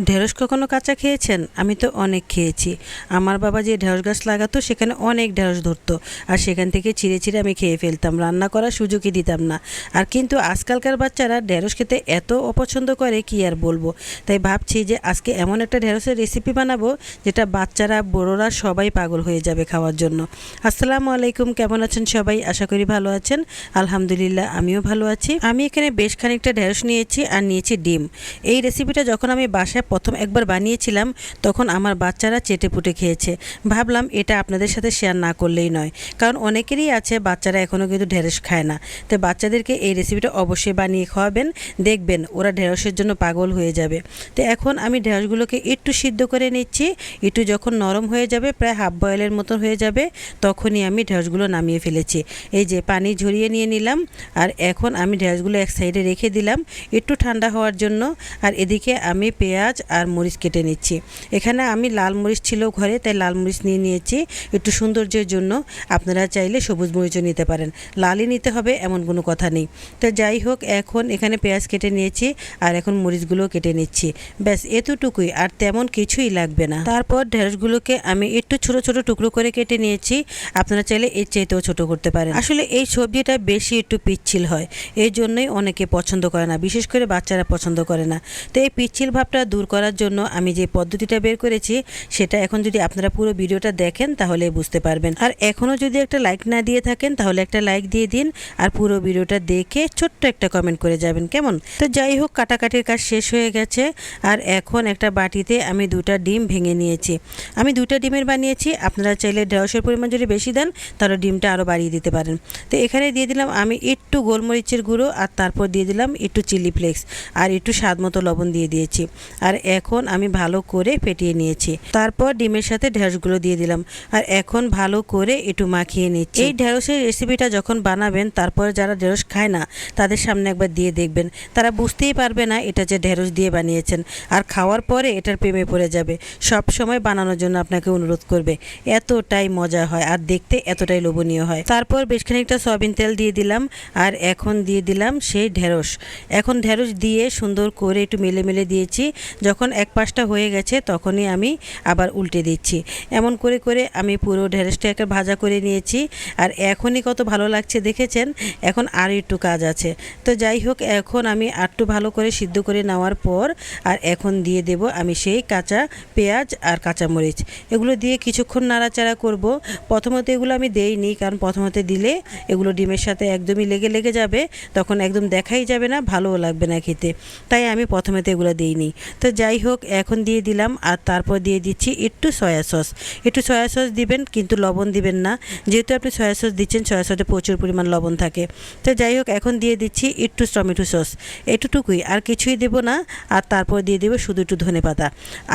ঢেঁড়স কখনো কাঁচা খেয়েছেন? আমি তো অনেক খেয়েছি। আমার বাবা যে ঢেঁড়স গাছ লাগাতো, সেখানে অনেক ঢেঁড়স ধরতো। আর সেখান থেকে চিড়ে চিড়ে আমি খেয়ে ফেলতাম। রান্না করার সুযোগই দিতাম না। আর কিন্তু আজকালকার বাচ্চারা ঢেঁড়স খেতে এত অপছন্দ করে, কি আর বলব? তাই ভাবছি যে আজকে এমন একটা ঢেঁড়সের রেসিপি বানাবো, যেটা বাচ্চারা, বড়রা সবাই পাগল হয়ে যাবে খাওয়ার জন্য। আসসালামু আলাইকুম, কেমন আছেন সবাই? আশা করি ভালো আছেন। আলহামদুলিল্লাহ, আমিও ভালো আছি। আমি এখানে বেশ খানিকটা ঢেঁড়স নিয়েছি আর নিয়েছি ডিম। এই রেসিপিটা যখন আমি বাসায় প্রথম একবার বানিয়েছিলাম, তখন আমার বাচ্চারা চেটে পুটে খেয়েছে। ভাবলাম এটা আপনাদের সাথে শেয়ার না করলেই নয়, কারণ অনেকেরই আছে, বাচ্চারা এখনও কিন্তু ঢেঁড়স খায় না। তো বাচ্চাদেরকে এই রেসিপিটা অবশ্যই বানিয়ে খাওয়াবেন, দেখবেন ওরা ঢেঁড়সের জন্য পাগল হয়ে যাবে। তো এখন আমি ঢেঁড়সগুলোকে একটু সিদ্ধ করে নিচ্ছি, একটু যখন নরম হয়ে যাবে, প্রায় হাফ বয়েলের মতন হয়ে যাবে, তখনই আমি ঢেঁড়সগুলো নামিয়ে ফেলেছি। এই যে পানি ঝরিয়ে নিয়ে নিলাম, আর এখন আমি ঢেঁড়সগুলো এক সাইডে রেখে দিলাম, একটু ঠান্ডা হওয়ার জন্য। আর এদিকে আমি পেঁয়াজ আর মরিচ কেটে নিচ্ছি। এখানে আমি লাল মরিচ ছিল ঘরে, তাই লাল মরিচ নিয়ে নিয়েছি। একটু সৌন্দর্যের জন্য আপনারা চাইলে সবুজ মরিচও নিতে পারেন। লালই নিতে হবে, এমন কোনো কথা নেই। তো যাই হোক, এখন এখানে পেঁয়াজ কেটে নিয়েছি আর এখন মরিচগুলো কেটে নিচ্ছি। ব্যাস, এতটুকুই, আর তেমন কিছুই লাগবে না। তারপর ঢেঁড়সগুলোকে আমি একটু ছোট ছোট টুকরো করে কেটে নিয়েছি। আপনারা চাইলে এর চাইতেও ছোট করতে পারেন। আসলে এই সবজিটা বেশি একটু পিচ্ছিল হয় এই জন্যই অনেকে পছন্দ করে না, বিশেষ করে বাচ্চারা পছন্দ করে না। তো এই পিচ্ছিল ভাবটা দূর করার জন্য আমি যে পদ্ধতিটা বের করেছি, সেটা এখন যদি আপনারা পুরো ভিডিওটা দেখেন, তাহলে বুঝতে পারবেন। আর এখনও যদি একটা লাইক না দিয়ে থাকেন, তাহলে একটা লাইক দিয়ে দিন আর পুরো ভিডিওটা দেখে ছোট্ট একটা কমেন্ট করে যাবেন, কেমন? তো যাই হোক, কাটাকাটির কাজ শেষ হয়ে গেছে আর এখন একটা বাটিতে আমি দুটা ডিম ভেঙে নিয়েছি। আমি দুটা ডিমের বানিয়েছি, আপনারা চাইলে ঢেঁড়সের পরিমাণ যদি বেশি দেন, তাহলে ডিমটা আরও বাড়িয়ে দিতে পারেন। তো এখানে দিয়ে দিলাম আমি একটু গোলমরিচের গুঁড়ো আর তারপর দিয়ে দিলাম একটু চিলি ফ্লেক্স আর একটু স্বাদ মতো লবণ দিয়ে দিয়েছি। আর এখন আমি ভালো করে ফেটিয়ে নিয়েছি। তারপর ডিমের সাথে ঢেঁড়সগুলো দিয়ে দিলাম। আর এখন ভালো করে একটু মাখিয়ে নিচ্ছি। এই ঢেঁড়সের রেসিপিটা যখন বানাবেন, তারপরে যারা ঢেঁড়স খায় না, তাদের সামনে একবার দিয়ে দেখবেন। তারা বুঝতেই পারবে না এটা যে ঢেঁড়স দিয়ে বানিয়েছেন। আর খাওয়ার পরে এটার প্রেমে পড়ে যাবে। সব সময় বানানোর জন্য আপনাকে অনুরোধ করবে, এতটাই মজা হয় আর দেখতে এতটাই লোভনীয় হয়। তারপর বেশ খানিকটা সয়াবিন তেল দিয়ে দিলাম। আর এখন দিয়ে দিলাম সেই ঢেঁড়স। এখন ঢেঁড়স দিয়ে সুন্দর করে একটু মেলে মেলে দিয়েছি। যখন এক পাশটা হয়ে গেছে, তখনই আমি আবার উল্টে দিচ্ছি। এমন করে করে আমি পুরো ঢেঁড়সটাকে ভাজা করে নিয়েছি। আর এখনই কত ভালো লাগছে দেখেছেন? এখন আর একটু কাজ আছে। তো যাই হোক, এখন আমি আরটু ভালো করে সিদ্ধ করে নেওয়ার পর আর এখন দিয়ে দেব আমি সেই কাঁচা পেঁয়াজ আর কাঁচামরিচ। এগুলো দিয়ে কিছুক্ষণ নাড়াচাড়া করব। প্রথমত এগুলো আমি দেইনি, কারণ প্রথমতে দিলে এগুলো ডিমের সাথে একদমই লেগে লেগে যাবে। তখন একদম দেখাই যাবে না, ভালোও লাগবে না খেতে। তাই আমি প্রথমেতে এগুলো দিইনি। তো যাই হোক, এখন দিয়ে দিলাম আর তারপর দিয়ে দিচ্ছি একটু সয়া সস একটু সয়া সস দিবেন, কিন্তু লবণ দিবেন না। যেহেতু আপনি সয়া সস দিচ্ছেন সয়া সসে প্রচুর পরিমাণ লবণ থাকে। তো যাই হোক, এখন দিয়ে দিচ্ছি একটু টমেটো সস এটুটুকুই আর কিছুই দেবো না। আর তারপর দিয়ে দেবো শুধু একটু ধনে পাতা।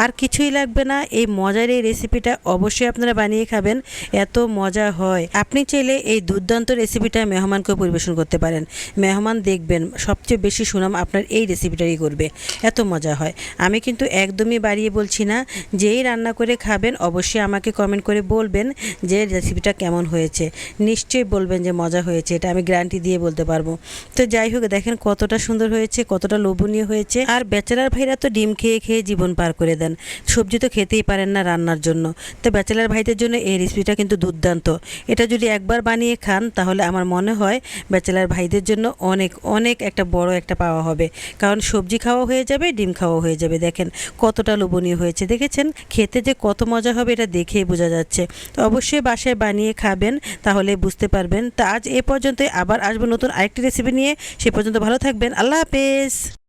আর কিছুই লাগবে না। এই মজার এই রেসিপিটা অবশ্যই আপনারা বানিয়ে খাবেন। এত মজা হয়। আপনি চাইলে এই দুর্দান্ত রেসিপিটা মেহমানকেও পরিবেশন করতে পারেন। মেহমান দেখবেন, সবচেয়ে বেশি সুনাম আপনার এই রেসিপিটাই করবে। এত মজা হয়। আমি কিন্তু একদমই বাড়িয়ে বলছি না, যেই রান্না করে খাবেন অবশ্যই আমাকে কমেন্ট করে বলবেন যে রেসিপিটা কেমন হয়েছে। নিশ্চয়ই বলবেন যে মজা হয়েছে, এটা আমি গ্যারান্টি দিয়ে বলতে পারব। তো যাই হোক, দেখেন কতটা সুন্দর হয়েছে, কতটা লোভনীয় হয়েছে। আর ব্যাচেলার ভাইরা তো ডিম খেয়ে খেয়ে জীবন পার করে দেন। সবজি তো খেতেই পারেন না রান্নার জন্য। তো ব্যাচেলার ভাইদের জন্য এই রেসিপিটা কিন্তু দুর্দান্ত। এটা যদি একবার বানিয়ে খান, তাহলে আমার মনে হয় ব্যাচেলার ভাইদের জন্য অনেক অনেক একটা বড় একটা পাওয়া হবে। কারণ সবজি খাওয়া হয়ে যাবে, ডিম খাওয়া হয়ে যাবে। দেখেন কতটা লোভনীয় হয়েছে। দেখেছেন? খেতে যে কত মজা হবে এটা দেখেই বোঝা যাচ্ছে। তো অবশ্যই বাসায় বানিয়ে খাবেন তাহলে বুঝতে পারবেন। তা আজ এ পর্যন্তই। আবার আসব নতুন আরেকটি রেসিপি নিয়ে। সে পর্যন্ত ভালো থাকবেন। আল্লাহ হাফেজ।